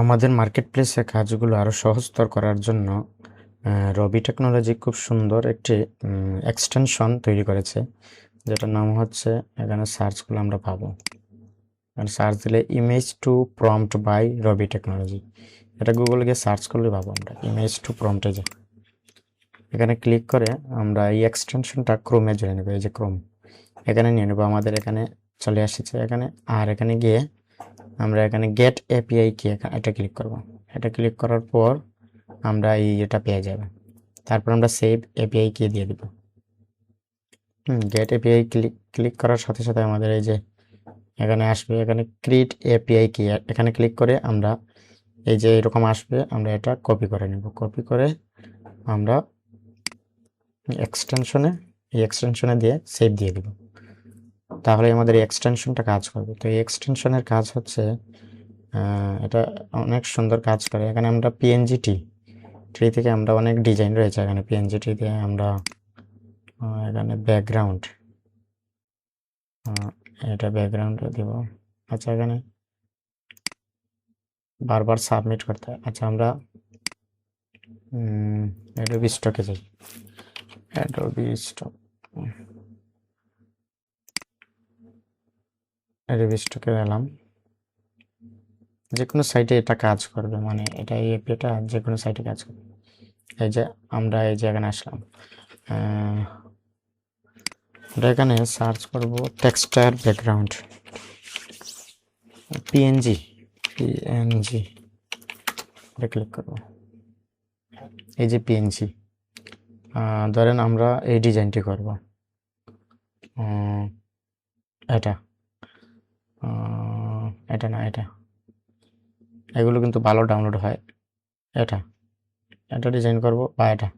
আমাদের মার্কেট প্লেসে কাজগুলো আরও সহজতর করার জন্য রবি টেকনোলজি খুব সুন্দর একটি এক্সটেনশন তৈরি করেছে, যেটার নাম হচ্ছে এখানে সার্চগুলো আমরা পাবো। এখানে সার্চ দিলে image to prompt by Robi technology এটা গুগলে গিয়ে সার্চ করলে পাবো আমরা ইমেজ টু প্রম্পটে যে এখানে ক্লিক করে আমরা এই এক্সটেনশনটা ক্রোমে জুড়ে নেব, এই যে ক্রোম এখানে নিয়ে নেব, আমাদের এখানে চলে এসেছে, এখানে আর এখানে গিয়ে আমরা এখানে গেট এপিআই কি এটা ক্লিক করব। এটা ক্লিক করার পর আমরা এই এটা পেয়ে যাবে। তারপর আমরা সেভ এপিআই কি দিয়ে দিব। গেট এপিআই ক্লিক ক্লিক করার সাথে সাথে আমাদের এই যে এখানে আসবে, এখানে ক্রিয়েট এপিআই কি এখানে ক্লিক করে আমরা এই যে এরকম আসবে, আমরা এটা কপি করে নেব। কপি করে আমরা এক্সটেনশনে এই এক্সটেনশনে দিয়ে সেভ দিয়ে দিব। তাহলে আমাদের এক্সটেনশনটা কাজ করবে। তো এই এক্সটেনশনের কাজ হচ্ছে এটা অনেক সুন্দর কাজ করে। এখানে আমরা পিএনজি টি ট্রি থেকে আমরা অনেক ডিজাইন রয়েছে। এখানে পিএনজি টি দিয়ে আমরা এখানে ব্যাকগ্রাউন্ড এটা ব্যাকগ্রাউন্ড দিব। আচ্ছা এখানে বারবার সাবমিট করতে হয়। আচ্ছা আমরা অ্যাডোবি স্টকে যাই। অ্যাডোবি স্টক অ্যাডোবি স্টকে গেলাম। যে কোনো সাইটে এটা কাজ করবে মানে এটা এই এপিটা যে কোনো সাইটে কাজ করবে। এই যে আমরা এই যে এখানে আসলাম আমরা এখানে সার্চ করব টেক্সটার ব্যাকগ্রাউন্ড পিএনজি পিএনজি এটা ক্লিক করব। এই যে পিএনজি ধরেন আমরা এই ডিজাইনটি করব। এটা। এটা না, এটা। এগুলো কিন্তু ভালো ডাউনলোড হয়। এটা। এটা ডিজাইন করব বা এটা।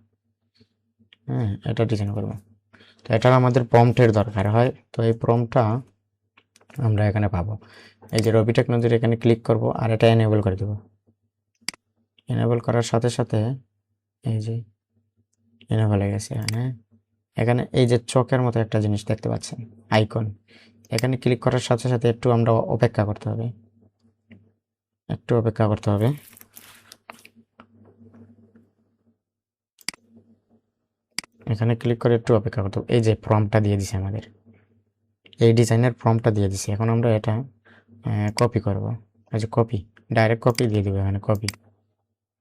হ্যাঁ এটা ডিজাইন করব। তো এটার আমাদের প্রম্পটের দরকার হয়। তো এই প্রম্পটটা আমরা এখানে পাবো। এই যে রবি টেকনোলজির এখানে ক্লিক করব আর এটা এনেবল করে দেব। এনেবল করার সাথে সাথে এই যে এনেবল হয়ে গেছে এখানে এখানে এই যে চোখের মতো একটা জিনিস দেখতে পাচ্ছেন আইকন এখানে ক্লিক করার সাথে সাথে একটু আমরা অপেক্ষা করতে হবে। একটু অপেক্ষা করতে হবে। এখানে ক্লিক করে একটু অপেক্ষা করতে হবে। এই যে ফর্মটা দিয়ে দিছে আমাদের। এই ডিজাইনের ফর্মটা দিয়ে দিছে। এখন আমরা এটা কপি করব। এই যে কপি ডাইরেক্ট কপি দিয়ে দিব এখানে কপি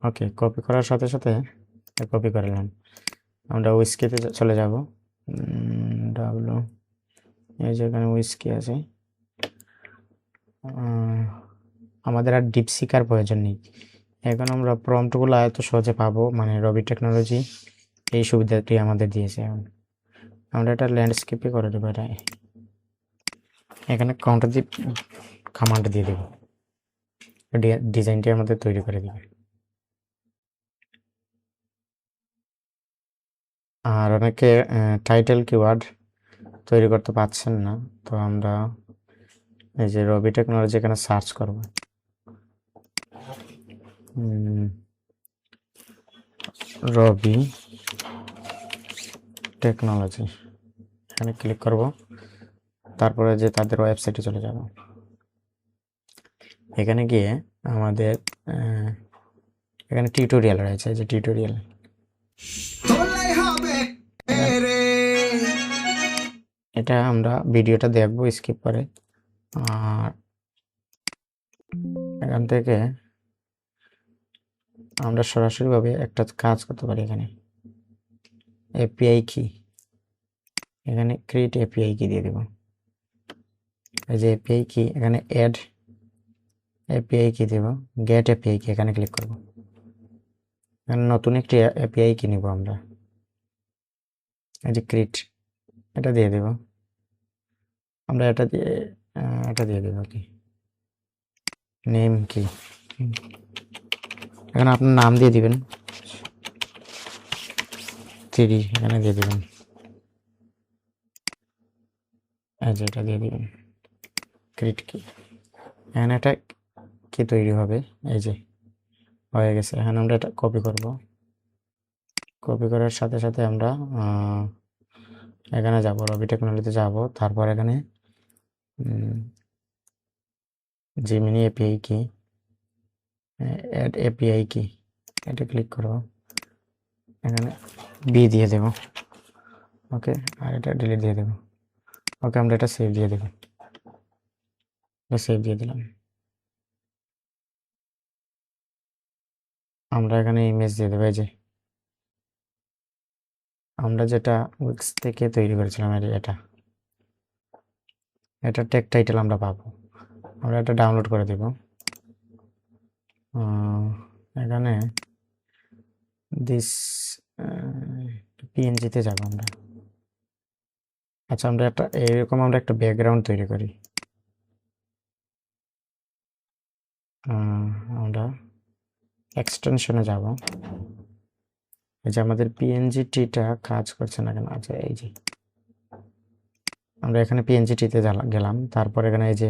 ওকে কপি করার সাথে সাথে কপি করলাম আমরা উইস্কিতে চলে যাব। ডাবলু এই যে এখানে উইস্কি আছে। আমাদের আর ডিপ সিকার প্রয়োজন নেই। এখন আমরা প্রম্পটগুলো এত সহজে পাবো মানে রবি টেকনোলজি এই সুবিধাটি আমাদের দিয়েছে এখন। আমরা এটা ল্যান্ডস্কেপে করে দেবো এটা। এখানে কাউন্টার দিয়ে কামান্ড দিয়ে দেবো। ডিজাইনটি আমাদের তৈরি করে দেবে। আর অনেকে টাইটেল কিওয়ার্ড তৈরি করতে পারছেন না, তো আমরা এই যে রবি টেকনোলজি এখানে সার্চ করব। রবি টেকনোলজি, এখানে ক্লিক করব, তারপরে যে তাদের ওয়েবসাইটে চলে যাব। এখানে গিয়ে আমাদের এখানে টিউটোরিয়াল রয়েছে, যে টিউটোরিয়াল। এটা আমরা ভিডিওটা দেখব স্কিপ করে। আর এখান থেকে আমরা সরাসরিভাবে একটা কাজ করতে পারি এখানে। এপিআই কি এখানে ক্রিয়েট এপিআই কি দিয়ে দেব। এই যে এপিআই কি এখানে অ্যাড এপিআই কি দেব। গেট এপিআই কি এখানে ক্লিক করব। এখানে নতুন একটি এপিআই কি নিব আমরা। এই যে ক্রিয়েট এটা দিয়ে দেব। আমরা এটা দিয়ে এটা দিয়ে দেবো কি? নেম কি। এখানে আপনার নাম দিয়ে দিবেন। থ্রি এখানে দিয়ে দেবেন। যে এটা দিয়ে দিবেন। ক্রিট কি এখানে এটা কি তৈরি হবে। এই যে, হয়ে গেছে। এখানে আমরা এটা কপি করব। কপি করার সাথে সাথে আমরা এখানে যাব, রবি টেকনোলজিতে যাব। তারপর এখানে Gemini API key add API key এটা ক্লিক করো এখানে বি দিয়ে দেব। ওকে আর এটা ডিলিট দিয়ে দেব। ওকে আমরা এটা সেভ দিয়ে দেব। সেভ দিয়ে দিলাম। আমরা এখানে ইমেজ দিয়ে দেবো, এই যে। আমরা যেটা উইক্স থেকে তৈরি করেছিলাম, এই এটা। এটা টেক টাইটেল আমরা পাবো। আমরা এটা ডাউনলোড করে দেব। এখানে দিস পিএনজিতে যাব আমরা। আচ্ছা আমরা একটা, এরকম আমরা একটা ব্যাকগ্রাউন্ড তৈরি করি। আমরা এক্সটেনশনে যাব। যে আমাদের পিএনজি টিটা কাজ করছে না কেন? আচ্ছা এই যে আমরা এখানে পিএনজি টিতে গেলাম। তারপর এখানে এই যে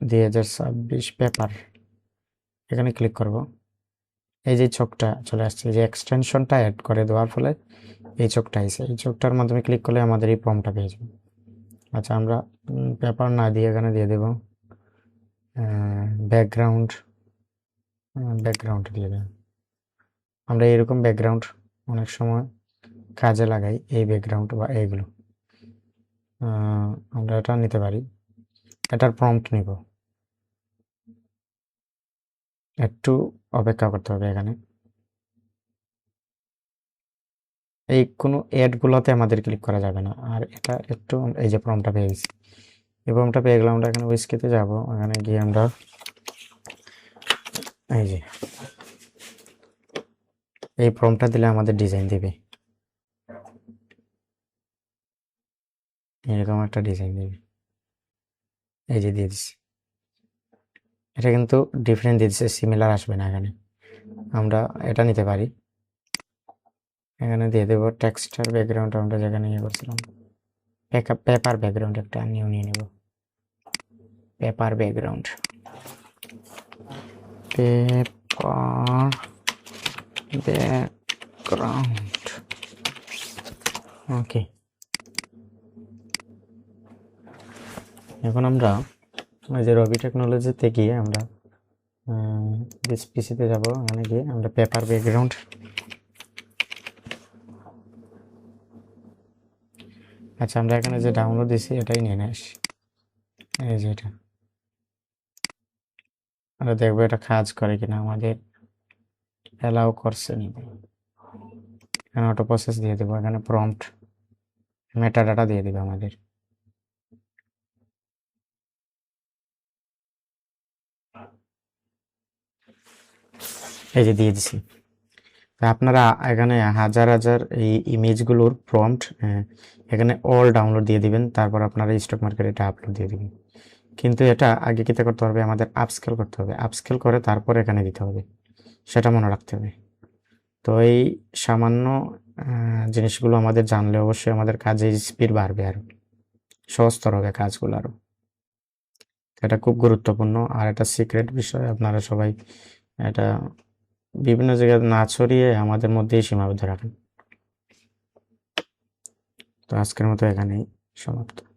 দুই হাজার ছাব্বিশ পেপার এখানে ক্লিক করব। এই যে চোখটা চলে আসছে যে এক্সটেনশনটা অ্যাড করে দেওয়ার ফলে এই চোখটা এসে, এই চোখটার মাধ্যমে ক্লিক করলে আমাদের এই ফর্মটা পেয়ে যাবে। আচ্ছা আমরা পেপার না দিয়ে এখানে দিয়ে দেব ব্যাকগ্রাউন্ড ব্যাকগ্রাউন্ড দিয়ে দেব। আমরা এরকম ব্যাকগ্রাউন্ড অনেক সময় কাজে লাগাই, এই ব্যাকগ্রাউন্ড বা এইগুলো। আমরা এটা নিতে পারি। এটার প্রম্পট নিব। একটু অপেক্ষা করতে হবে এখানে। এই কোনো অ্যাডগুলোতে আমাদের ক্লিক করা যাবে না। আর এটা একটু এই যে প্রমটা পেয়ে গেছি। এই প্রমটা পেয়ে গেলাম আমরা এখানে উইস্কিতে যাব। এখানে গিয়ে আমরা এই যে এই ফর্মটা দিলে আমাদের ডিজাইন দেবে। এরকম একটা ডিজাইন দেবে। এই যে দিয়ে দিছি। এটা কিন্তু ডিফারেন্ট দিয়ে দিচ্ছে সিমিলার আসবে না এখানে। আমরা এটা নিতে পারি। এখানে দিয়ে দেবো টেক্সটার ব্যাকগ্রাউন্ড আমরা যেখানে ইয়ে করছিলাম। পেপার ব্যাকগ্রাউন্ড একটা নিউ নিয়ে নেব। Paper background paper background okay এখন আমরা ওই যে রবি টেকনোলজিতে গিয়ে আমরা পিসিতে যাব, ওখানে গিয়ে আমরা পেপার ব্যাকগ্রাউন্ড আচ্ছা আমরা এখানে যে ডাউনলোড দিছি, এটাই নিয়ে নিস এই যে এটা। আমরা দেখব এটা কাজ করে কিনা আমাদের। অ্যালাউ করছে। এখানে অটো প্রসেস দিয়ে দেবো, এখানে প্রম্পট মেটা ডাটা দিয়ে দিবে আমাদের। এই যে দিয়ে দিছি। আপনারা এখানে হাজার হাজার এই ইমেজগুলোর প্রম্পট এখানে অল ডাউনলোড দিয়ে দিবেন, তারপর আপনারা স্টক মার্কেটে এটা আপলোড দিয়ে দিবেন। কিন্তু এটা আগে কিতে করতে হবে? আমাদের আপস্কেল করতে হবে। আপস্কেল করে তারপর এখানে দিতে হবে। সেটা মনে রাখতে হবে। তো এই সামান্য জিনিসগুলো আমাদের জানলে অবশ্যই আমাদের কাজের স্পিড বাড়বে আরও। সহজতর হবে কাজগুলো আরও এটা খুব গুরুত্বপূর্ণ। আর এটা সিক্রেট বিষয়, আপনারা সবাই এটা বিভিন্ন জায়গায় না ছড়িয়ে আমাদের মধ্যেই সীমাবদ্ধ রাখেন। তো আজকের মতো এখানেই সমাপ্ত।